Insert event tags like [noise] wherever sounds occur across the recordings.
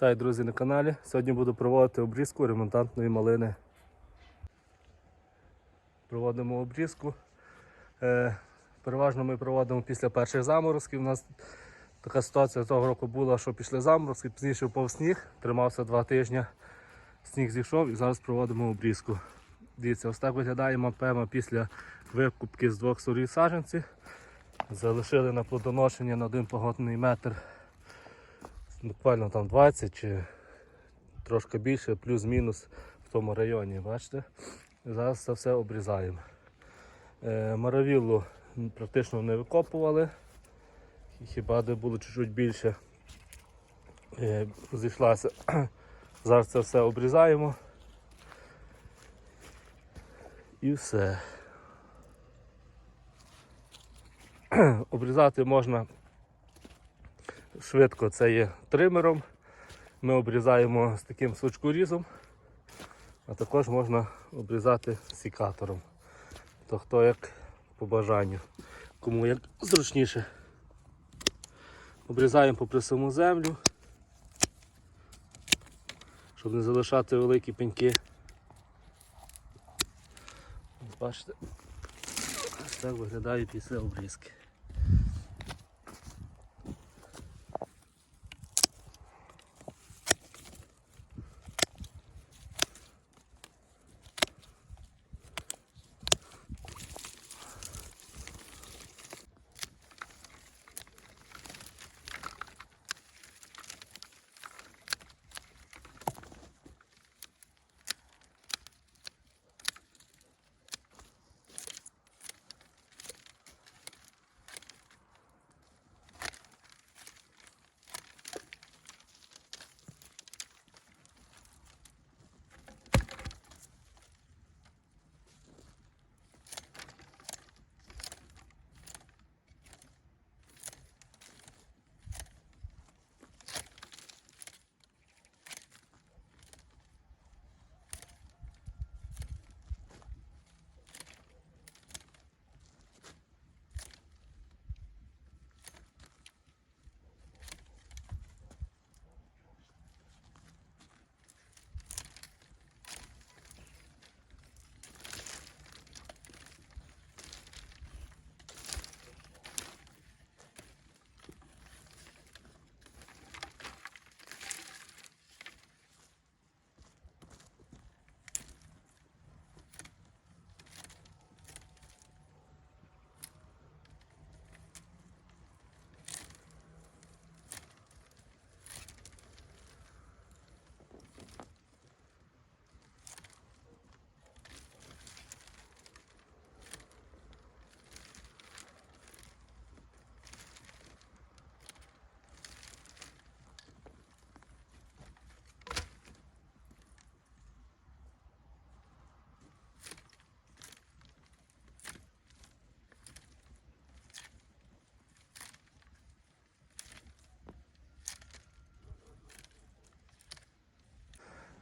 Вітаю, друзі, на каналі. Сьогодні буду проводити обрізку ремонтантної малини. Проводимо обрізку. Е, переважно ми проводимо після перших заморозків. У нас така ситуація того року була, що пішли заморозки, пізніше впав сніг, тримався два тижні. Сніг зійшов і зараз проводимо обрізку. Дивіться, ось так виглядає мапема після викупки з двох сорів саджанців. Залишили на плодоношення на один погодний метр буквально там 20 чи трошки більше, плюс-мінус в тому районі. Бачите? Зараз це все обрізаємо. Е, Маравіллу практично не викопували, хіба де було чуть-чуть більше. Е, Зійшлася. [clears throat] Зараз це все обрізаємо. І все. [clears throat] Обрізати можна швидко це є тримером. Ми обрізаємо з таким сучкорізом, а також можна обрізати сікатором. То хто як по бажанню, кому як зручніше. Обрізаємо попри саму землю, щоб не залишати великі пеньки. Бачите, так виглядає після обрізки.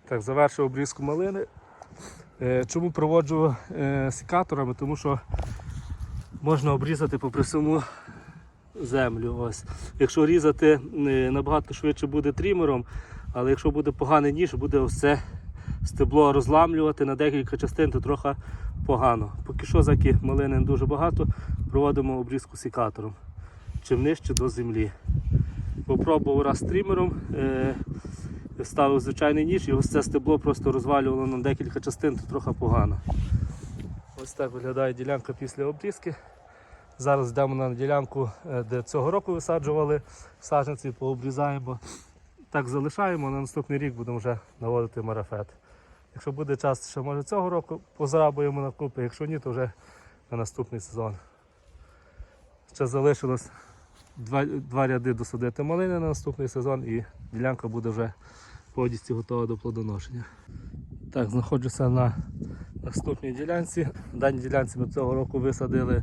Так, завершив обрізку малини. Е, Чому проводжу е, секаторами? Тому що можна обрізати попри саму землю. Ось. Якщо різати, е, набагато швидше буде трімером, але якщо буде поганий ніж, буде це стебло розламлювати на декілька частин, то трохи погано. Поки що, заки малини дуже багато, проводимо обрізку секатором. Чим нижче до землі. Попробував раз трімером. Ставив звичайний ніж і ось це стебло просто розвалювало на декілька частин, то трохи погано. Ось так виглядає ділянка після обрізки. Зараз йдемо на ділянку, е, де цього року висаджували саджанці, пообрізаємо. Так залишаємо, на наступний рік будемо вже наводити марафет. Якщо буде час, ще може цього року позарабуємо на купи, якщо ні, то вже на наступний сезон. Ще залишилось два, два ряди досадити малини на наступний сезон і ділянка буде вже повністю готова до плодоношення. Так, знаходжуся на наступній ділянці. В даній ділянці ми цього року висадили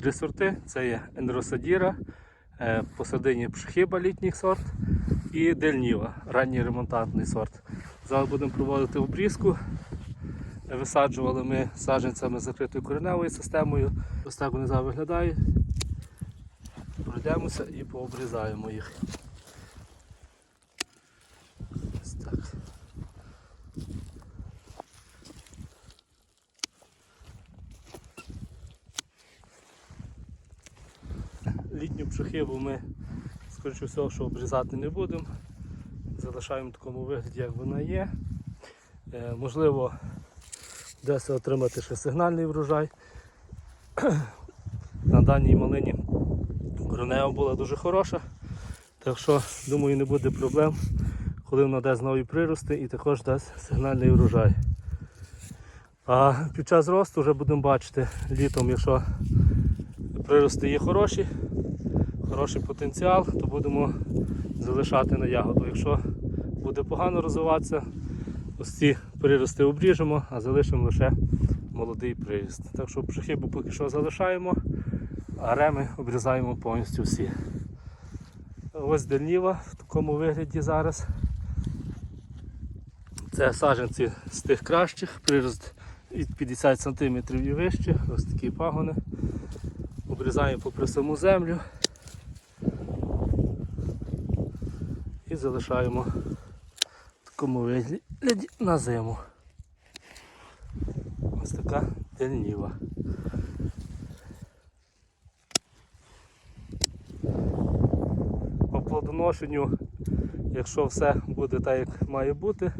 три сорти. Це є Енросадіра, е, посадині Пшхиба літній сорт і Дельніва, ранній ремонтантний сорт. Зараз будемо проводити обрізку. Висаджували ми саджанцями з закритою кореневою системою. Ось так вони зараз виглядають. Пройдемося і пообрізаємо їх. Пшохибу ми, скоріше всього, що обрізати не будемо. Залишаємо в такому вигляді, як вона є. Е, можливо, вдасться отримати ще сигнальний врожай. [clears throat] На даній малині коренева була дуже хороша. Так що, думаю, не буде проблем, коли вона дасть нові прирости і також дасть сигнальний врожай. А під час росту вже будемо бачити літом, якщо прирости є хороші, хороший потенціал, то будемо залишати на ягоду. Якщо буде погано розвиватися, ось ці прирости обріжемо, а залишимо лише молодий приріст. Так що пшохибу поки що залишаємо, а реми обрізаємо повністю всі. Ось дельніва в такому вигляді зараз. Це саджанці з тих кращих, прирост від 50 см і вище, ось такі пагони. Обрізаємо попри саму землю і залишаємо такому вигляді на зиму. Ось така дельніва. По плодоношенню, якщо все буде так, як має бути,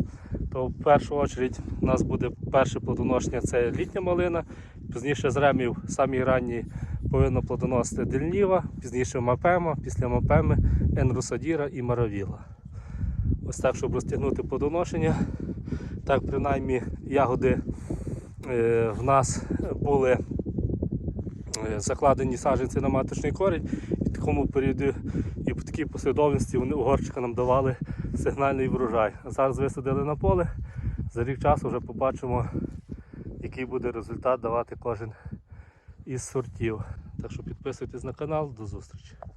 то в першу чергу у нас буде перше плодоношення це літня малина, пізніше з ремів самі ранні повинно плодоносити дельніва, пізніше мапема, після мапеми енрусадіра і маравіла. Ось так, щоб розтягнути плодоношення. Так, принаймні, ягоди е, в нас були е, закладені саджанці на маточний корінь. І в такому періоді і в такій послідовності вони угорчика нам давали сигнальний врожай. Зараз висадили на поле. За рік часу вже побачимо, який буде результат давати кожен із сортів. Так що підписуйтесь на канал, до зустрічі.